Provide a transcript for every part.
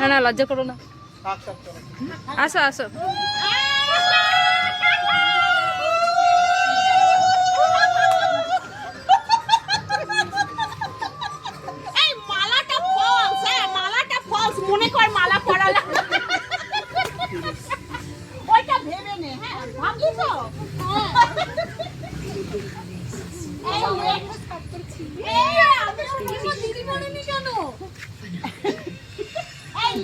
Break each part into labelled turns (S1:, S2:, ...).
S1: না না লজ্জা করো না। আসো আসো।
S2: হ্যাঁ মনে হ্যাঁ নে। এই, আমি শুনছি দিদি বলেনি কেন? এই নে, এই নে। আরে,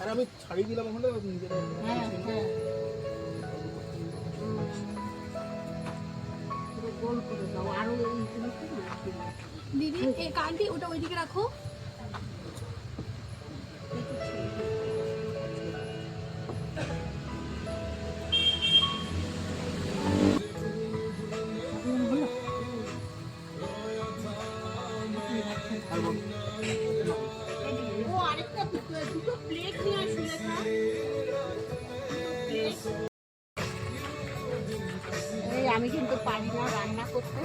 S3: আর আমি ছাড়িয়ে দিলাম হলে নিজেরা
S4: হ্যাঁ, হ্যাঁ।
S5: দিদি এই কানটি ওটা ওইদিকে রাখো।
S2: দুটো প্লেট নিয়ে আসলে
S4: আমি কিন্তু পারি না রান্না করতে।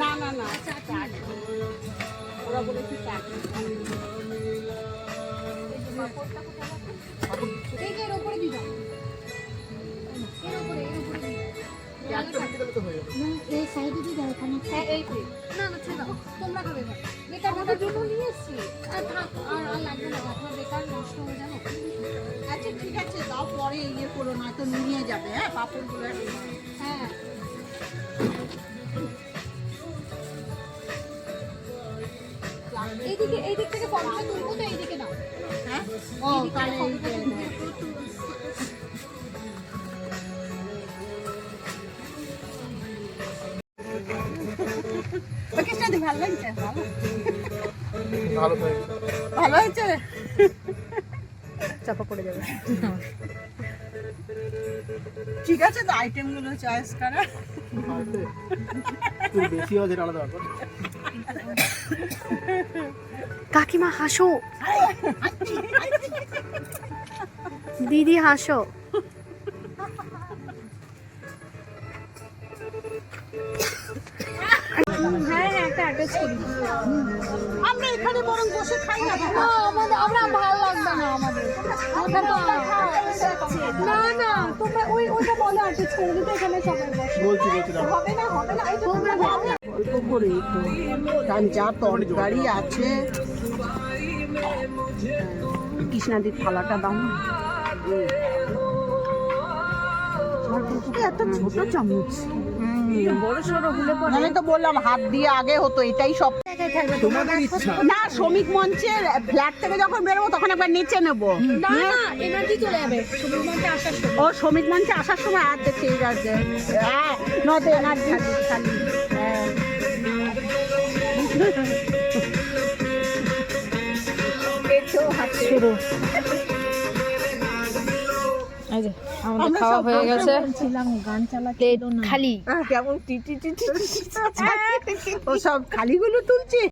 S3: না।
S4: না না ওরা বলেছি চাট
S3: তো হয়ে যাবে
S5: এই সাইডে দিবা ওখানে হ্যাঁ এই যে না না ছেড়ে দাও। তোমরা খাবে এবার বেকার আমাদের জন্য নিয়ে এসছি। আর থাক আর আর লাগবে না আপনার বেকার নষ্ট হয়ে যাবে।
S4: আচ্ছা ঠিক আছে দাও পরে ইয়ে করো না তো নিয়ে যাবে হ্যাঁ পাপড়গুলো
S5: হ্যাঁ। এইদিকে এই দিক থেকে ফটোটা তুলবো তো এইদিকে নাও
S4: হ্যাঁ? ও তাহলে ভালো লাগছে? ভালো?
S3: ভালো হয়েছে।
S1: চাপা পড়ে যাবে।
S4: ঠিক আছে তো আইটেমগুলো চয়েস করা।
S3: বেশি আলাদা
S1: কাকিমা হাসো। দিদি হাসো।
S5: হ্যাঁ করি
S4: আমরা এখানে বরং বসে খাই না
S5: না আমাদের আমরা ভালো লাগবে না আমাদের। না না তোমরা ওই ওইটা বলো অ্যাটাচ করে দিতে এখানে সবাই বসে।
S3: বলছি।
S5: হবে না হবে না এই তোমরা
S4: অল্প করে একটু কারণ যা তরকারি আছে কৃষ্ণাদির থালাটা দাও না। এত ছোট চামচ। আমি তো বললাম হাত দিয়ে আগে হতো এটাই সব। না শ্রমিক মঞ্চের ফ্ল্যাট থেকে যখন বেরোবো তখন একবার নিচে নেব।
S5: সময়।
S4: ও শ্রমিক মঞ্চে আসার সময়? আচ্ছা ঠিক আছে। হ্যাঁ নয়তো এনার্জি খালি হ্যাঁ।
S1: শুরু। আমাদের খাওয়া হয়ে গেছে। প্লেট খালি।
S4: কেমন টিটি টিটি ও সব খালিগুলো তুলছে।